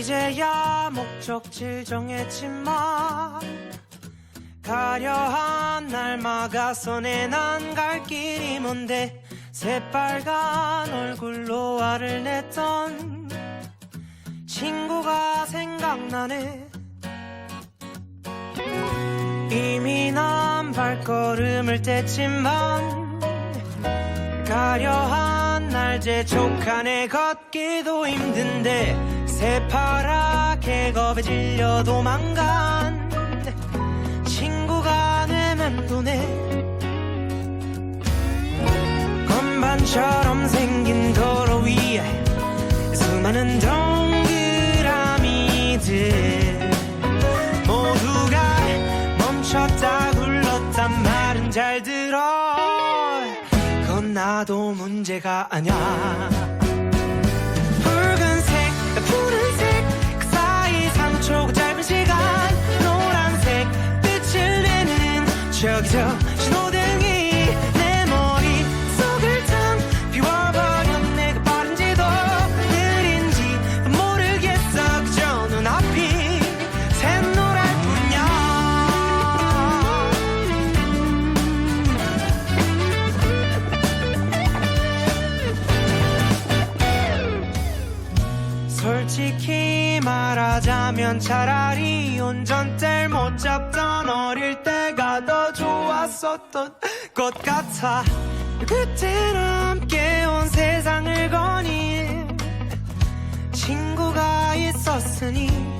이제야 목적지를 정했지만 가려 한 날 막아서 내 난 갈 길이 뭔데? 새빨간 얼굴로 화를 냈던 친구가 생각나네. 이미 난 발걸음을 뗐지만 가려한 날 재촉하네 걷기도 힘든데 새파랗게 겁에 질려 도망간 많은 동그라미들 모두가 멈췄다 굴렀단 말은 잘 들어. 그건 나도 문제가 아냐 붉은색 푸른색 그 사이 상초고 짧은 시간. 노란색 빛을 내는 저기 저 신호등 솔직히 말하자면 차라리 운전대를 못 잡던 어릴 때가 더 좋았었던 것 같아. 그때는 함께 온 세상을 거닐 친구가 있었으니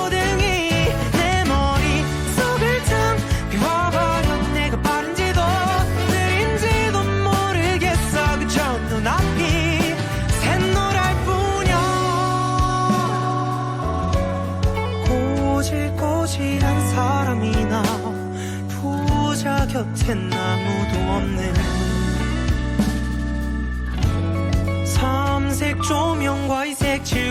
부자 곁엔 아무도 없네. 삼색 조명과 이 색칠 위에